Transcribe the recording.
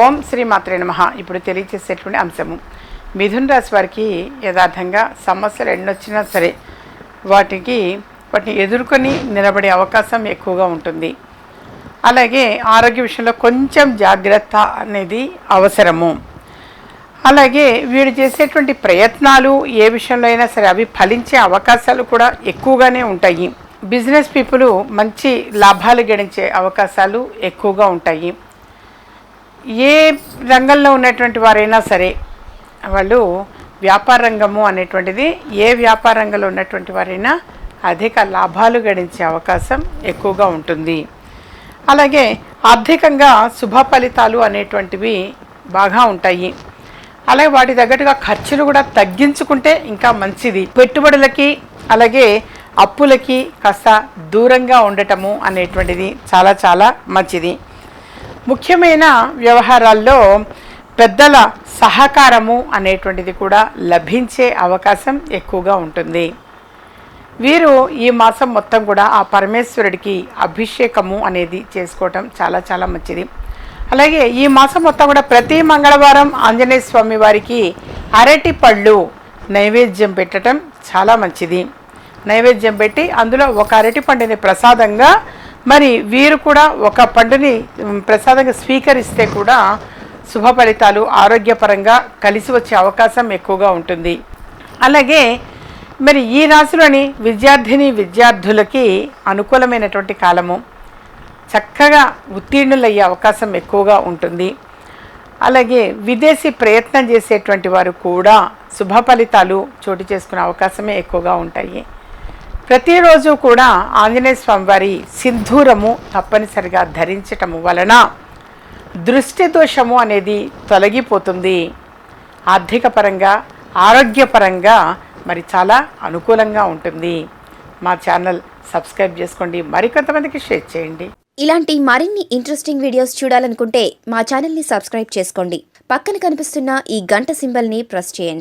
ఓం శ్రీ మాత్రే నమ. ఇప్పుడు తెలియచేసేటువంటి అంశము. మిథున రాశి వారికి యథార్థంగా సమస్యలు ఎన్నొచ్చినా సరే వాటికి వాటిని ఎదుర్కొని నిలబడే అవకాశం ఎక్కువగా ఉంటుంది. అలాగే ఆరోగ్య విషయంలో కొంచెం జాగ్రత్త అనేది అవసరము. అలాగే వీడు చేసేటువంటి ప్రయత్నాలు ఏ విషయంలో అయినా సరే అవి ఫలించే అవకాశాలు కూడా ఎక్కువగానే ఉంటాయి. బిజినెస్ పీపుల్ మంచి లాభాలు గడించే అవకాశాలు ఎక్కువగా ఉంటాయి. ఏ రంగంలో ఉన్నటువంటి వారైనా సరే వాళ్ళు వ్యాపార రంగము అనేటువంటిది ఏ వ్యాపార రంగంలో ఉన్నటువంటి వారైనా అధిక లాభాలు గడించే అవకాశం ఎక్కువగా ఉంటుంది. అలాగే ఆర్థికంగా శుభ ఫలితాలు అనేటువంటివి బాగా ఉంటాయి. అలాగే వాటి తగ్గట్టుగా ఖర్చులు కూడా తగ్గించుకుంటే ఇంకా మంచిది. పెట్టుబడులకి అలాగే అప్పులకి కాస్త దూరంగా ఉండటము అనేటువంటిది చాలా చాలా మంచిది. ముఖ్యమైన వ్యవహారాల్లో పెద్దల సహకారము అనేటువంటిది కూడా లభించే అవకాశం ఎక్కువగా ఉంటుంది. వీరు ఈ మాసం మొత్తం కూడా ఆ పరమేశ్వరుడికి అభిషేకము అనేది చేసుకోవటం చాలా చాలా మంచిది. అలాగే ఈ మాసం మొత్తం కూడా ప్రతి మంగళవారం ఆంజనేయ స్వామి వారికి అరటి పళ్ళు నైవేద్యం పెట్టడం చాలా మంచిది. నైవేద్యం పెట్టి అందులో ఒక అరటి పండుని ప్రసాదంగా మరి వీరు కూడా ఒక పండుని ప్రసాదంగా స్వీకరిస్తే కూడా శుభ ఫలితాలు ఆరోగ్యపరంగా కలిసి వచ్చే అవకాశం ఎక్కువగా ఉంటుంది. అలాగే మరి ఈ రాశిలోని విద్యార్థిని విద్యార్థులకి అనుకూలమైనటువంటి కాలము చక్కగా ఉత్తీర్ణులయ్యే అవకాశం ఎక్కువగా ఉంటుంది. అలాగే విదేశీ ప్రయత్నం చేసేటువంటి వారు కూడా శుభ ఫలితాలు చోటు చేసుకునే అవకాశమే ఎక్కువగా ఉంటాయి. ప్రతిరోజు కూడా ఆంజనేయ స్వామి వారి సింధూరము తప్పనిసరిగా ధరించటము వలన దృష్టి దోషము అనేది తొలగిపోతుంది. ఆర్థికపరంగా ఆరోగ్యపరంగా మరి చాలా అనుకూలంగా ఉంటుంది. మా ఛానల్ సబ్స్క్రైబ్ చేసుకోండి. మరికొంతమందికి షేర్ చేయండి. ఇలాంటి మరిన్ని ఇంట్రెస్టింగ్ వీడియోస్ చూడాలనుకుంటే మా ఛానల్ని సబ్స్క్రైబ్ చేసుకోండి. పక్కన కనిపిస్తున్న ఈ గంట సింబల్ని ప్రెస్ చేయండి.